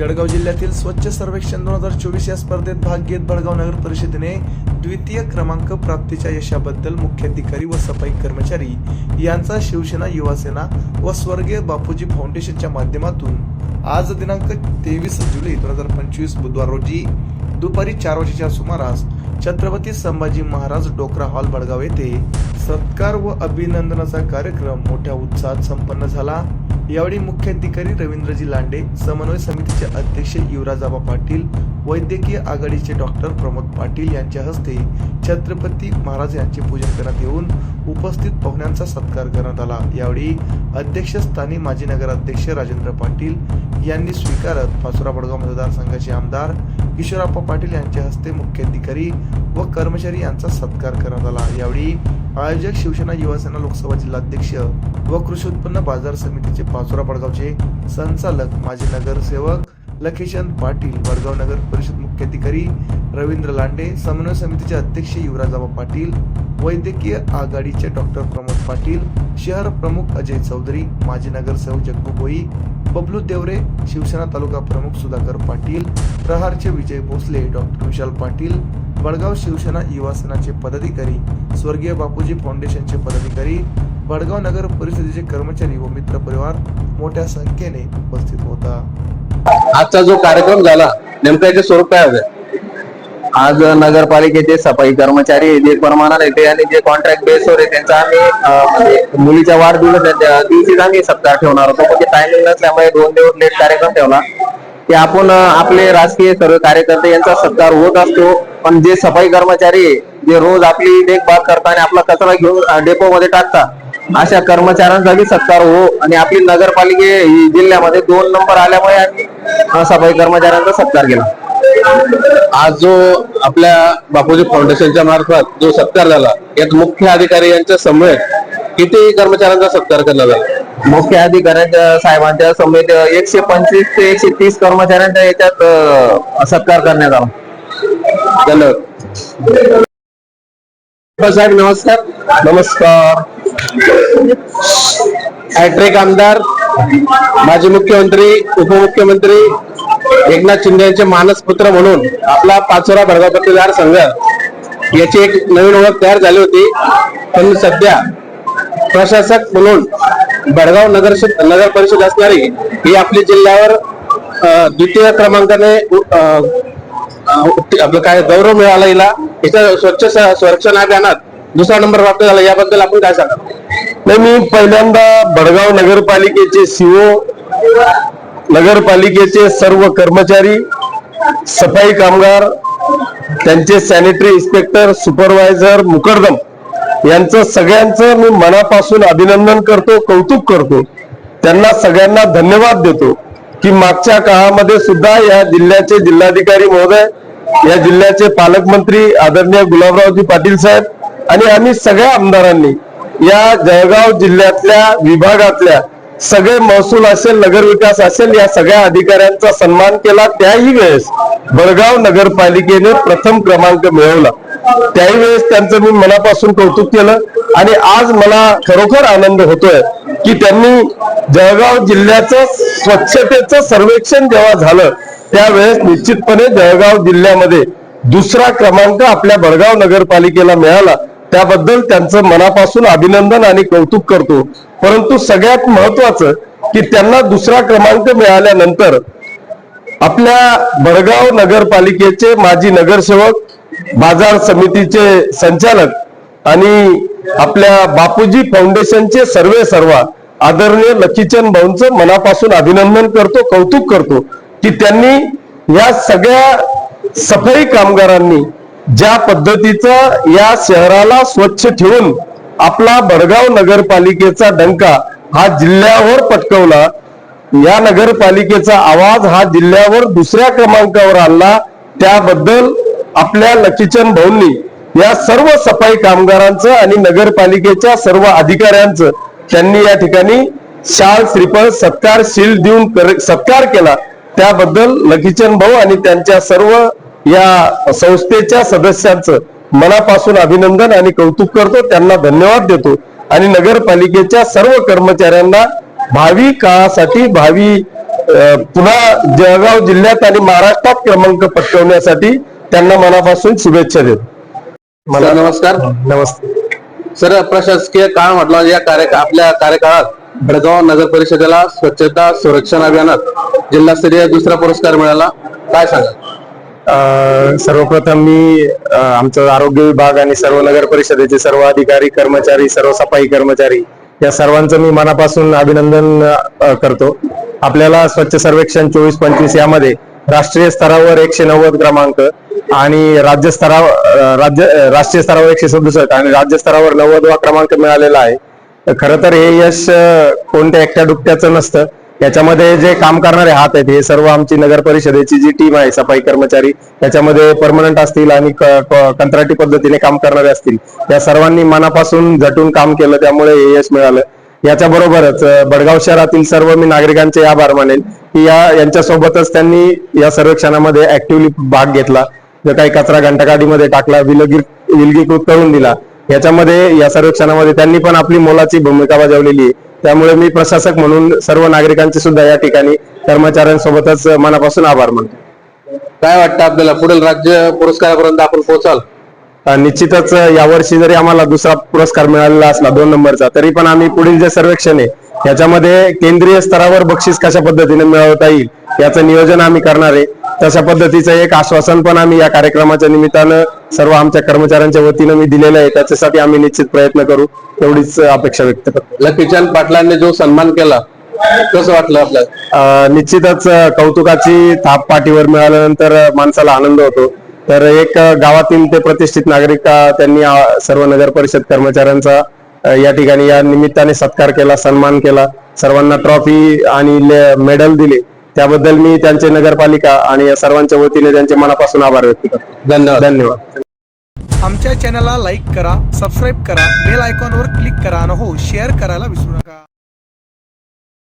जळगाव जिल्ह्यातील स्वच्छ सर्वेक्षण दोन हजार चोवीस या स्पर्धेत भाग घेत बडगाव नगर परिषदेने द्वितीय क्रमांक प्राप्तीच्या यशाबद्दल मुख्याधिकारी व सफाई कर्मचारी यांचा शिवसेना युवासेना व स्वर्गीय बापूजी फाउंडेशनच्या माध्यमातून आज दिनांक तेवीस जुलै दोन हजार पंचवीस बुधवार रोजी दुपारी चार वाजेच्या सुमारास छत्रपती संभाजी महाराज डोकरा हॉल बडगाव येथे सत्कार व अभिनंदनाचा कार्यक्रम मोठ्या उत्साहात संपन्न झाला. यावेळी मुख्याधिकारी रवींद्रजी लांडे समन्वय समितीचे अध्यक्ष युवराजाबा पाटील वैद्यकीय आघाडीचे डॉक्टर प्रमोद पाटील यांच्या हस्ते छत्रपती महाराज यांचे पूजन करण्यात येऊन उपस्थित पाहुण्यांचा सत्कार करण्यात आला. यावेळी अध्यक्षस्थानी माजी नगराध्यक्ष राजेंद्र पाटील यांनी स्वीकारत पाचोरा बडगाव मतदारसंघाचे आमदार किशोरप्पा पाटील यांच्या हस्ते मुख्याधिकारी व कर्मचारी यांचा सत्कार करण्यात आला. यावेळी आयोजक शिवसेना युवासेना लोकसभा जिल्हाध्यक्ष व कृषी उत्पन्न बाजार समितीचे पाचोरा बडगावचे संचालक माजी नगरसेवक लखेचंद पाटील वडगाव नगर परिषद मुख्याधिकारी रवींद्र लांडे समन्वय समितीचे अध्यक्ष युवराजाबा पाटील वैद्यकीय आघाडीचे डॉक्टर प्रमोद पाटील शहर प्रमुख अजय चौधरी माजी नगरसेवक जग्गू भोई बबलू देवरे शिवसेना तालुका प्रमुख सुधाकर पाटील प्रहारचे विजय भोसले डॉक्टर विशाल पाटील बडगाव शिवसेना युवासनाचे पदाधिकारी स्वर्गीय बापूजी फाउंडेशनचे पदाधिकारी बडगाव नगर परिषदेचे कर्मचारी व मित्र परिवार मोठ्या संख्येने उपस्थित होता. आजचा जो कार्यक्रम झाला नेमकं याचे स्वरूप काय होते? आज नगरपालिकेचे सफाई कर्मचारी जे प्रमाणात येते आणि जे कॉन्ट्रॅक्ट बेसवर आहे त्यांचा आम्ही म्हणजे मुलीच्या वाढदिवस त्यांच्या दिवशीच आम्ही सत्कार ठेवणार होतो. पण टायमिंग नसल्यामुळे दोन दिवस लेट कार्यक्रम ठेवला. की आपण आपले राजकीय सर्व कार्यकर्ते यांचा सत्कार होत असतो. पण जे सफाई कर्मचारी जे रोज आपली देखभाल करता आणि आपला कचरा घेऊन डेपो मध्ये टाकता अशा कर्मचाऱ्यांचा बी सत्कार हो. आणि आपली नगरपालिके जिल्ह्यामध्ये दोन नंबर आल्यामुळे आम्ही सफाई कर्मचाऱ्यांचा सत्कार केला. आज जो आपल्या बापूजी फाउंडेशनच्या मार्फत जो सत्कार झाला यात मुख्य अधिकारी यांच्या समवेत किती कर्मचाऱ्यांचा सत्कार केला झाला मुख्य अधिकाऱ्यांच्या साहेबांच्या समेत एकशे पंचवीस ते एकशे तीस कर्मचाऱ्यांच्या याच्यात सत्कार करण्यात आला. धन्यवाद साहेब नमस्कार. नमस्कार. हॅट्रिक आमदार माजी मुख्यमंत्री उपमुख्यमंत्री एकनाथ शिंदे यांचे मानस पुत्र म्हणून आपला पाचोरा भडगाव मतदार संघ याची एक नवीन ओळख तयार झाली होती. पण सध्या प्रशासक म्हणून भडगाव नगर नगर परिषद असणारी ही आपल्या जिल्ह्यावर द्वितीय क्रमांकाने आपलं काय गौरव मिळाला हिला? इथं स्वच्छ स- संरक्षण अभियानात दुसरा नंबर प्राप्त झाला याबद्दल आपण काय सांगा नाही मी पहिल्यांदा भडगाव नगरपालिकेचे सीओ नगरपालिकेचे सर्व कर्मचारी सफाई कामगार त्यांचे सॅनिटरी इन्स्पेक्टर सुपरवायझर मुकरदम यांचं सगळ्यांचं मी मनापासून अभिनंदन करतो कौतुक करतो. त्यांना सगळ्यांना धन्यवाद देतो. की मागच्या काळामध्ये सुद्धा या जिल्ह्याचे जिल्हाधिकारी महोदय या जिल्ह्याचे पालकमंत्री आदरणीय गुलाबरावजी पाटील साहेब आणि आम्ही सगळ्या आमदारांनी या जळगाव जिल्ह्यातल्या विभागातल्या सगळे महसूल असेल नगर विकास असेल या सगळ्या अधिकाऱ्यांचा सन्मान केला. त्याही वेळेस बडगाव नगरपालिकेने प्रथम क्रमांक मिळवला. त्याही वेळेस त्यांचं मी मनापासून कौतुक केलं आणि आज मला खरोखर आनंद होतोय की त्यांनी जळगाव जिल्ह्याचं स्वच्छतेचं सर्वेक्षण जेव्हा झालं त्यावेळेस निश्चितपणे जळगाव जिल्ह्यामध्ये दुसरा क्रमांक आपल्या बडगाव नगरपालिकेला मिळाला. त्याबद्दल त्यांचं मनापासून अभिनंदन आणि कौतुक करतो. परंतु सगळ्यात महत्वाचं की त्यांना दुसरा क्रमांक मिळाल्यानंतर आपल्या बडगाव नगरपालिकेचे माजी नगरसेवक बाजार समितीचे संचालक आणि आपल्या बापूजी फाउंडेशनचे सर्वे सर्वा आदरणीय लखीचंद भाऊंचं मनापासून अभिनंदन करतो कौतुक करतो की त्यांनी या सगळ्या सफाई कामगारांनी ज्या पद्धतीचं या शहराला स्वच्छ ठेवून आपला बडगाव नगरपालिकेचा डंका हा जिल्ह्यावर पटकवला या नगरपालिकेचा आवाज हा जिल्ह्यावर दुसऱ्या क्रमांकावर आणला त्याबद्दल आपल्या लकीचंद भाऊंनी या सर्व सफाई कामगारांचं आणि नगरपालिकेच्या सर्व अधिकाऱ्यांचं त्यांनी या ठिकाणी शाल श्रीफळ सत्कार शील देऊन कर- सत्कार केला. त्याबद्दल लकीचंद भाऊ आणि त्यांच्या सर्व या संस्थेच्या सदस्यांचं मनापासून अभिनंदन आणि कौतुक करतो. त्यांना धन्यवाद देतो. आणि नगरपालिकेच्या सर्व कर्मचाऱ्यांना भावी काळासाठी भावी पुन्हा जळगाव जिल्ह्यात आणि महाराष्ट्रात क्रमांक पटकवण्यासाठी त्यांना मनापासून शुभेच्छा देतो. सर, नमस्कार. नमस्ते. सर प्रशासकीय काळ म्हटलं या कार्य आपल्या कार्यकाळात भडगाव नगर परिषदेला स्वच्छता संरक्षण अभियानात जिल्हास्तरीय दुसरा पुरस्कार मिळाला. काय सांगा सर्वप्रथम मी आमचं आरोग्य विभाग आणि सर्व नगर परिषदेचे सर्व अधिकारी कर्मचारी सर्व सफाई कर्मचारी या सर्वांचं मी मनापासून अभिनंदन करतो. आपल्याला स्वच्छ सर्वेक्षण चोवीस पंचवीस यामध्ये राष्ट्रीय स्तरावर एकशे नव्वद क्रमांक आणि राज्य स्तरावर राज्य राष्ट्रीय स्तरावर एकशे सदुसष्ट आणि राज्य स्तरावर नव्वदवा क्रमांक मिळालेला आहे. तर खरं तर हे यश कोणत्या एकट्या डुकट्याचं नसतं. याच्यामध्ये जे काम करणारे हात आहेत हे सर्व आमची नगर परिषदेची जी टीम आहे सफाई कर्मचारी त्याच्यामध्ये परमनंट असतील आणि कंत्राटी पद्धतीने काम करणारे असतील. या सर्वांनी मनापासून झटून काम केलं त्यामुळे हे यश मिळालं. याच्या बरोबरच बडगाव शहरातील सर्व मी नागरिकांचे आभार मानेल या यांच्यासोबतच त्यांनी या सर्वेक्षणामध्ये ऍक्टिव्हली भाग घेतला. जो काही कचरा घंटागाडीमध्ये टाकला विलगी विलगीकृत करून दिला. याच्यामध्ये या सर्वेक्षणामध्ये त्यांनी पण आपली मोलाची भूमिका बजावलेली आहे. त्यामुळे मी प्रशासक म्हणून सर्व नागरिकांचे सुद्धा या ठिकाणी कर्मचाऱ्यांसोबतच मनापासून आभार मानतो. काय वाटतं आपल्याला? पुढील राज्य पुरस्कारापर्यंत आपण पोहोचाल? निश्चितच यावर्षी जरी आम्हाला दुसरा पुरस्कार मिळालेला असला दोन नंबरचा तरी पण आम्ही पुढील जे सर्वेक्षण आहे याच्यामध्ये केंद्रीय स्तरावर बक्षीस कशा पद्धतीने मिळवता येईल याचं नियोजन आम्ही करणार आहे. तशा पद्धतीचं एक आश्वासन पण आम्ही या कार्यक्रमाच्या निमित्तानं सर्व आमच्या कर्मचाऱ्यांच्या वतीनं मी दिलेलं आहे. त्याच्यासाठी आम्ही निश्चित प्रयत्न करू. एवढीच अपेक्षा व्यक्त करतो. लकीचंद पाटलांनी जो सन्मान केला कसं वाटलं आपल्याला? निश्चितच कौतुकाची थाप पाठीवर मिळाल्यानंतर माणसाला आनंद होतो. तर एक गावातील ते प्रतिष्ठित नागरिक त्यांनी सर्व नगर परिषद कर्मचाऱ्यांचा या ठिकाणी या निमित्ताने सत्कार केला सन्मान केला. सर्वांना ट्रॉफी आणि मेडल दिले. त्याबद्दल मी त्यांचे नगरपालिका आणि या सर्वांच्या वतीने त्यांचे मनापासून आभार व्यक्त करतो. धन्यवाद. धन्यवाद. आमच्या चॅनलला लाईक करा सबस्क्राईब करा बेल आयकॉनवर क्लिक करा आणि हो शेअर करायला विसरू नका.